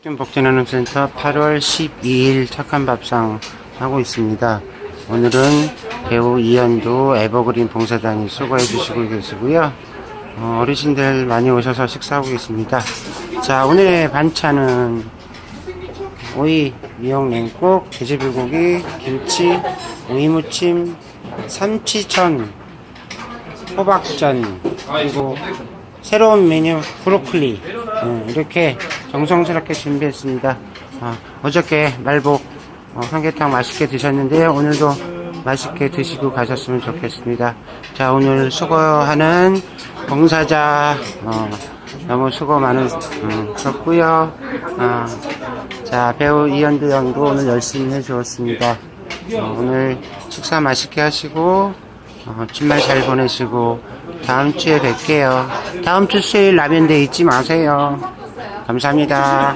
복지나눔센터 8월 12일 착한 밥상 하고 있습니다. 오늘은 배우 이현도 에버그린 봉사단이 수고해 주시고 계시고요. 어, 어르신들 많이 오셔서 식사하고 계십니다. 자, 오늘의 반찬은 오이, 미역 냉국, 돼지불고기, 김치, 오이무침, 삼치천, 호박전, 그리고 새로운 메뉴 브로콜리 음, 이렇게 정성스럽게 준비했습니다. 어, 어저께 말복 어, 삼계탕 맛있게 드셨는데요. 오늘도 맛있게 드시고 가셨으면 좋겠습니다. 자 오늘 수고하는 봉사자 어, 너무 수고 많으셨고요. 어, 자 배우 이현두 양도 오늘 열심히 해주었습니다. 어, 오늘 식사 맛있게 하시고 어, 주말 잘 보내시고 다음 주에 뵐게요. 다음 주 수요일 라면데 잊지 마세요. 감사합니다.